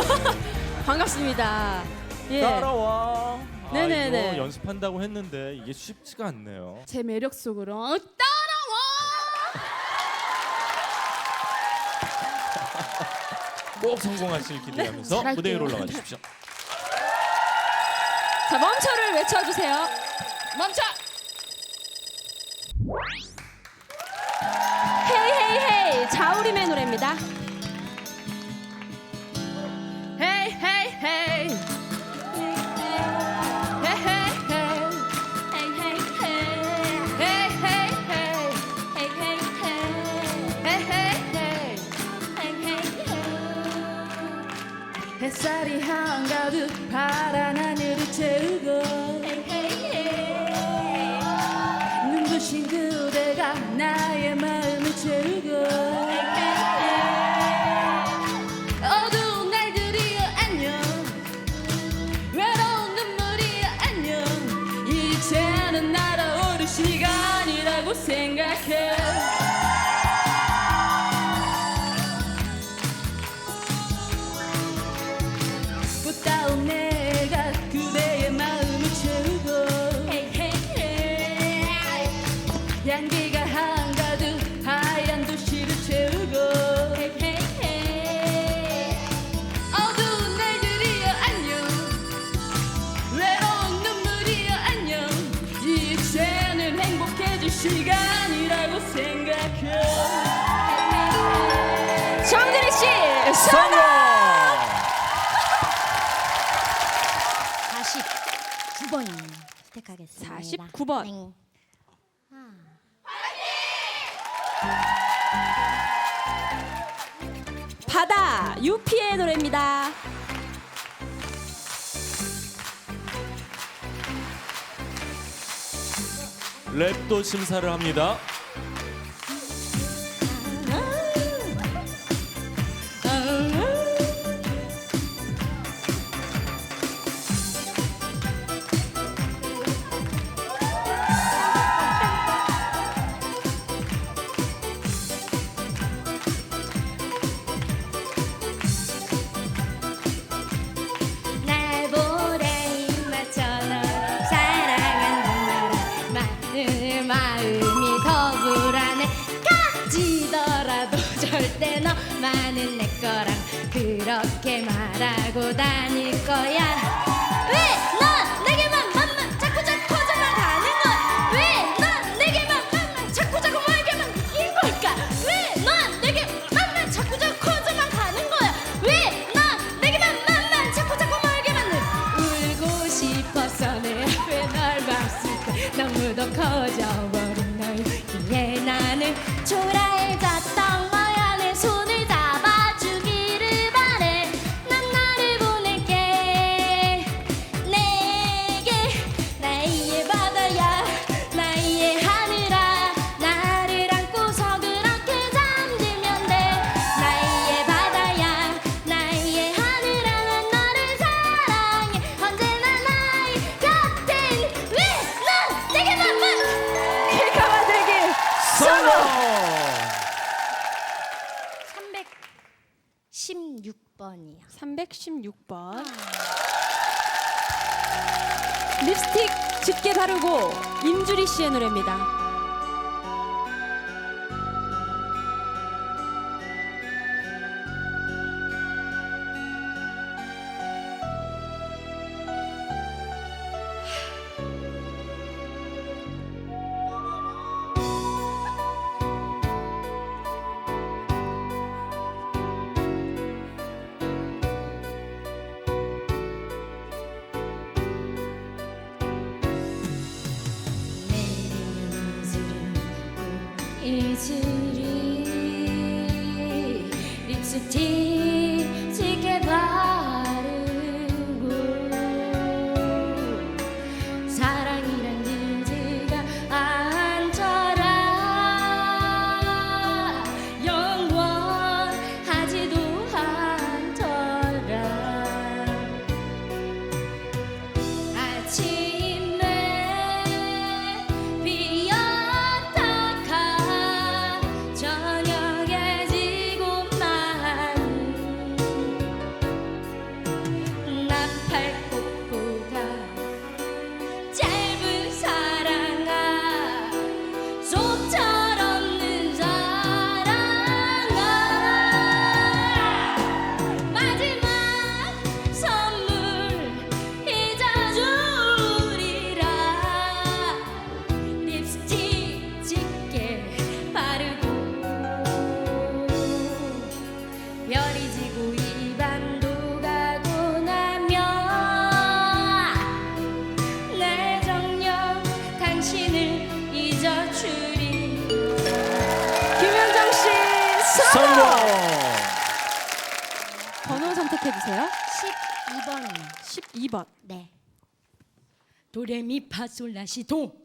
반갑습니다. 예. 따라와. 네네네. 아, 이거 연습한다고 했는데 이게 쉽지가 않네요. 제 매력 속으로 따라와. 꼭 성공하실 기대하면서 잘할게요. 무대 위로 올라가 주십시오. 자 멈춰를 외쳐주세요. 멈춰. 헤이 헤이 헤이 자우림의 노래입니다. 햇살이 한 가득 파란 하늘을 채우고 눈부신 그대가 나의 마음을 채우고 어두운 날들이여 안녕 외로운 눈물이여 안녕 이제는 날아오를 시간이라고 생각해 성공! 49번 선택하겠습니다. 49번. 네. 바다 유피의 노래입니다. 랩도 심사를 합니다. 너만은 내 거랑 그렇게 말하고 다 316번이요 316번. 립스틱 짙게 바르고 임주리 씨의 노래입니다. 이슬이 립스틱 짙게 바 성공. 번호 선택해 주세요. 12번이요 12번. 네 도레미파솔라시도